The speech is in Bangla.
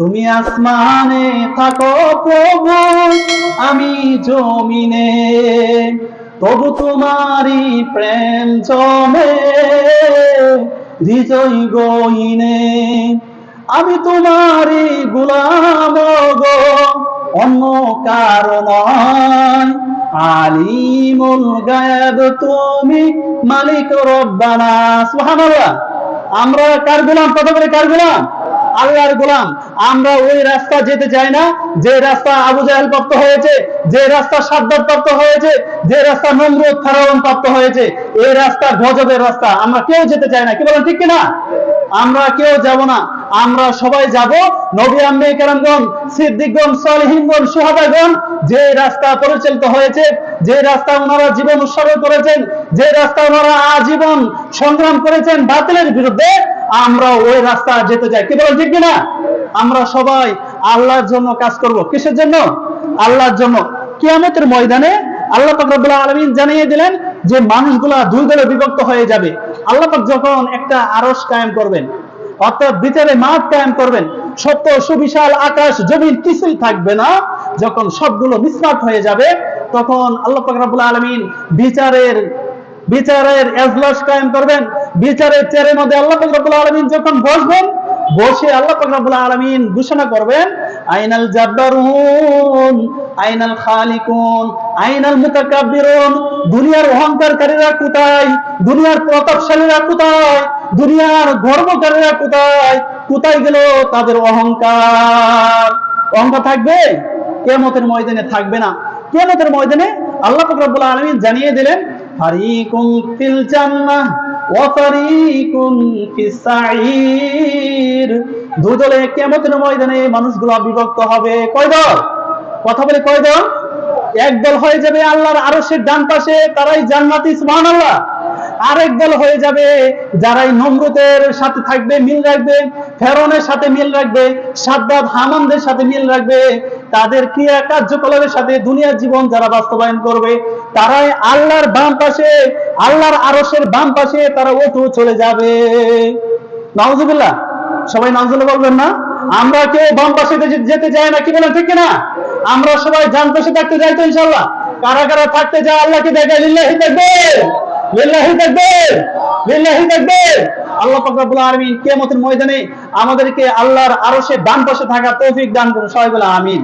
তুমি আসমানে থাকো প্রভু, আমি জমিনে। তবু তোমারই প্রেম জমে, হৃদয় গইনে আমি তোমারই গুলাম গো, অন্য কারণ আলিমুল গায়ব তুমি মালিক রব্বানা আমরা কার গোলাম? কথা বলে কার গোলাম? আল্লাহর গোলাম। আমরা ওই রাস্তা যেতে চাই না। যে রাস্তা আবু জাহেল প্রাপ্ত হয়েছে, যে রাস্তা সাদ্দাত প্রাপ্ত হয়েছে, যে রাস্তা নমরুদ ফারাউন প্রাপ্ত হয়েছে, এই রাস্তা গজবের রাস্তা আমরা কেউ যেতে চাই না। কি বলেন, ঠিক কিনা? আমরা কেউ যাব না। আমরা সবাই যাব। নবী আম্মে কেরামগণ, সিদ্দিকগণ, সালেহিনগণ সুহাদাগণ যে রাস্তা পরিচালিত হয়েছে, যে রাস্তা ওনারা জীবন উৎসর্গ করেছেন, যে রাস্তা ওনারা আজীবন সংগ্রাম করেছেন বাতিলের বিরুদ্ধে আমরা ওই রাস্তা যেতে চাই। কি বলেন ঠিক কিনা? আমরা সবাই আল্লাহর জন্য কাজ করব। কিসের জন্য? আল্লাহর জন্য। কিয়ামতের ময়দানে আল্লাহ পাক রব্বুল আলামিন জানিয়ে দিলেন যে মানুষগুলা দুই দলে বিভক্ত হয়ে যাবে। আল্লাহ পাক যখন একটা আরশ কায়েম করবেন, অর্থাৎ বিচারে মাঠ কায়েম করবেন সত্য সুবিশাল আকাশ, জমিন কিছুই থাকবে না, যখন সবগুলো মিসমাট হয়ে যাবে, তখন আল্লাহ পাক রব্বুল আলামিন বিচারের বিচারের এজলাস কায়েম করবেন। বিচারের চেয়ারের মধ্যে আল্লাহ পাক রব্বুল আলামিন যখন বসবেন, বসে আল্লাহ পাক রব্বুল আলামিন ঘোষণা করবেন, আইনাল জাব্বারুন, আইনাল খালিকুন, আইনাল মুতাকাব্বিরুন, দুনিয়ার অহংকারকারীরা কোথায়, দুনিয়ার প্রতাপশালীরা কোথায়, দুনিয়ার গর্বকারীরা কোথায় কোথায় গেল তাদের অহংকার? অহংকার থাকবে? কেমতের ময়দানে থাকবে না। কেমতের ময়দানে আল্লাহ পাক রব্বুল আলামিন জানিয়ে দিলেন, ফারিকুম ফিল জান্নাহ দুদলে কেমতের ময়দানে মানুষগুলো বিভক্ত হবে। কয় দল? কথা বলে কয় দল? এক দল হয়ে যাবে আল্লাহর আরশের ডান পাশে, তারাই জান্নাতি, সুবহানাল্লাহ। আরেক দল হয়ে যাবে যারাই নমরুদের সাথে থাকবে, মিল রাখবে, ফেরনের সাথে মিল রাখবে, সাদ্দাত হামানদের সাথে মিল রাখবে। তাদের ক্রিয়া কার্যকলাপের সাথে দুনিয়ার জীবন যারা বাস্তবায়ন করবে তারাই আল্লাহর বাম পাশে, আল্লাহর আরশের বাম পাশে তারা ওঠু চলে যাবে। নাউজুবিল্লাহ, সবাই নাউজুল্লাহ বলবেন না? আমরা কেউ বাম পাশে যেতে চাই না, কি বলেন, ঠিক কিনা? আমরা সবাই ডান পাশে থাকতে চাই তো ইনশাল্লাহ কারা কারা থাকতে চায়, আল্লাহকে দেখায় লিল্লাহি থাকবে লিল্লাহি থাকবে লিল্লাহি থাকবে আল্লাহ পাক রব্বুল আলামিন কিয়ামতের ময়দানে আমাদেরকে আল্লাহর আরশে ডান পাশে থাকা তৌফিক দান করুন। সবাই বলে আমিন।